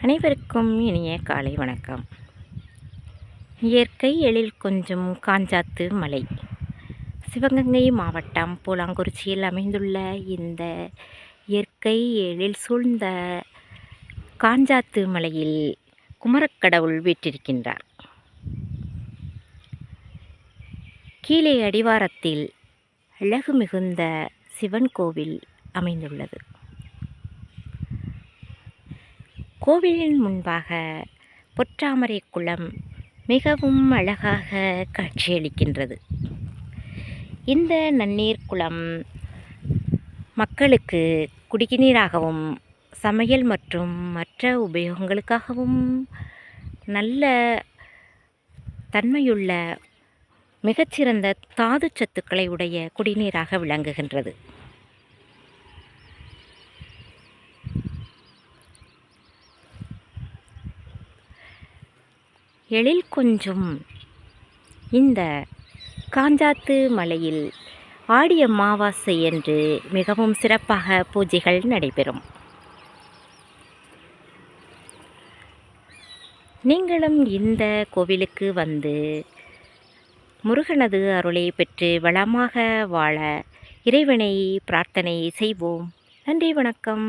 அனைவருக்கும் இனிய காலை வணக்கம். இயற்கை எழில் கொஞ்சம் காஞ்சாத்து மலை. சிவகங்கை மாவட்டம் பூலாங்குறிச்சியில் அமைந்துள்ள இந்த இயற்கை எழில் சூழ்ந்த காஞ்சாத்து மலையில் குமரக்கடவுள் வீற்றிருக்கின்றார். கீழே அடிவாரத்தில் அழகு மிகுந்த சிவன் கோவில் அமைந்துள்ளது. கோவிலின் முன்பாக பொற்றாமரை குளம் மிகவும் அழகாக காட்சியளிக்கின்றது. இந்த நன்னீர் குளம் மக்களுக்கு குடிநீராகவும் சமையல் மற்றும் மற்ற உபயோகங்களுக்காகவும் நல்ல தன்மையுள்ள மிகச்சிறந்த தாது சத்துக்களை உடைய குடிநீராக விளங்குகின்றது. எழில் கொஞ்சம். இந்த காஞ்சாத்து மலையில் ஆடிய மாவாசை என்று மிகவும் சிறப்பாக பூஜைகள் நடைபெறும். நீங்களும் இந்த கோவிலுக்கு வந்து முருகனது அருளை பெற்று வளமாக வாழ இறைவனை பிரார்த்தனை செய்வோம். நன்றி வணக்கம்.